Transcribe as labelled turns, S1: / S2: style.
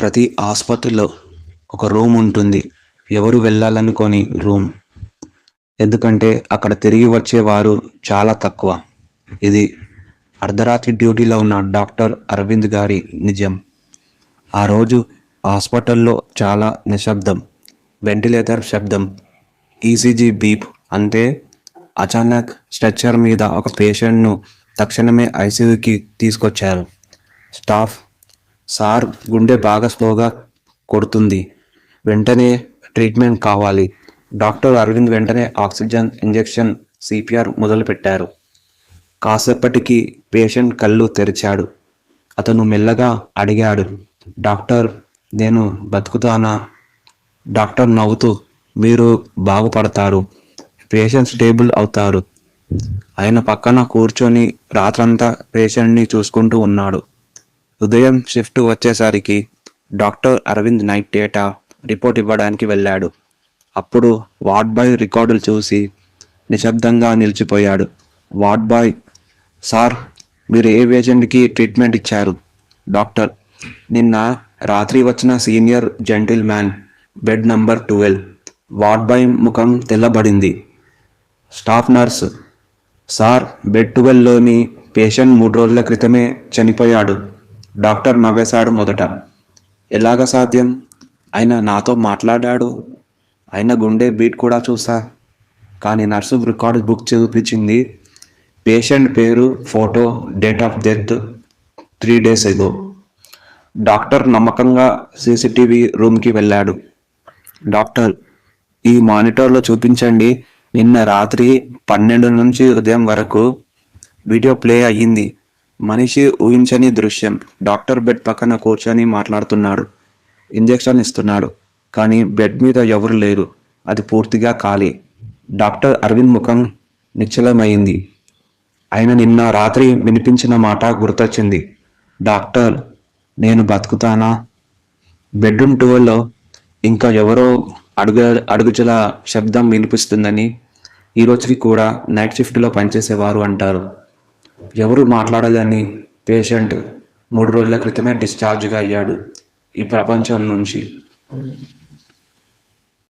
S1: ప్రతి ఆసుపత్రిలో ఒక రూమ్ ఉంటుంది. ఎవరు వెళ్ళాలనుకోని రూమ్. ఎందుకంటే అక్కడ తిరిగి వచ్చేవారు చాలా తక్కువ. ఇది అర్ధరాత్రి డ్యూటీలో ఉన్న డాక్టర్ అరవింద్ గారి నిజం. ఆ రోజు హాస్పిటల్లో చాలా నిశ్శబ్దం. వెంటిలేటర్ శబ్దం. ECG beep. అంటే అచానక్ స్ట్రెచ్చర్ మీద ఒక పేషెంట్ను తక్షణమే ఐసీయూకి తీసుకొచ్చారు. స్టాఫ్ సార్ గుండె బాగా స్లోగా కొడుతుంది. వెంటనే ట్రీట్మెంట్ కావాలి. డాక్టర్ అరవింద్ వెంటనే ఆక్సిజన్ ఇంజెక్షన్ సిపిఆర్ మొదలుపెట్టారు. కాసేపటికి పేషెంట్ కళ్ళు తెరిచాడు. అతను మెల్లగా అడిగాడు డాక్టర్ నేను బతుకుతానా? డాక్టర్ నవ్వుతూ మీరు బాగుపడతారు. పేషెంట్ స్టేబుల్ అవుతారు. ఆయన పక్కన కూర్చొని రాత్రంతా పేషెంట్ని చూసుకుంటూ ఉన్నాడు. ఉదయం షిఫ్ట్ వచ్చేసరికి doctor Aravind night data report ఇవ్వడానికి వెళ్ళాడు. అప్పుడు వార్డ్ బాయ్ రికార్డులు చూసి నిశ్శబ్దంగా నిలిచిపోయాడు. వార్డ్ బాయ్ సార్ మీరు ఏ పేషెంట్కి ట్రీట్మెంట్ ఇచ్చారు? డాక్టర్ నిన్న రాత్రి వచ్చిన senior gentleman bed number twelve. Ward boy ముఖం తెల్లబడింది. స్టాఫ్ నర్స్ సార్ బెడ్ ట్వెల్వ్లోని పేషెంట్ మూడు రోజుల క్రితమే చనిపోయాడు. డాక్టర్ నవ్వేశాడు మొదట. ఎలాగ సాధ్యం? ఆయన నాతో మాట్లాడాడు. ఆయన గుండె బీట్ కూడా చూసా. కానీ నర్సు రికార్డు బుక్ చూపించింది. పేషెంట్ పేరు photo date of death three days ఏదో డాక్టర్ నమ్మకంగా సీసీటీవీ రూమ్కి వెళ్ళాడు. డాక్టర్ ఈ మానిటర్లో చూపించండి. నిన్న రాత్రి పన్నెండు నుంచి ఉదయం వరకు వీడియో ప్లే అయ్యింది. మనిషి ఊహించని దృశ్యం. డాక్టర్ బెడ్ పక్కన కూర్చొని మాట్లాడుతున్నాడు. ఇంజెక్షన్ ఇస్తున్నాడు. కానీ బెడ్ మీద ఎవరు లేరు. అది పూర్తిగా ఖాళీ. డాక్టర్ అరవింద్ ముఖం నిశ్చలమైంది. ఆయన నిన్న రాత్రి వినిపించిన మాట గుర్తొచ్చింది. డాక్టర్ నేను బతుకుతానా? బెడ్రూమ్ టూవెల్లో ఇంకా ఎవరో అడుగు అడుగుచల శబ్దం వినిపిస్తుందని ఈరోజుకి కూడా నైట్ షిఫ్ట్లో పనిచేసేవారు అంటారు. ఎవరు మాట్లాడలేని పేషెంట్ మూడు రోజుల క్రితమే డిశ్చార్జ్గా అయ్యాడు ఈ ప్రపంచం నుంచి.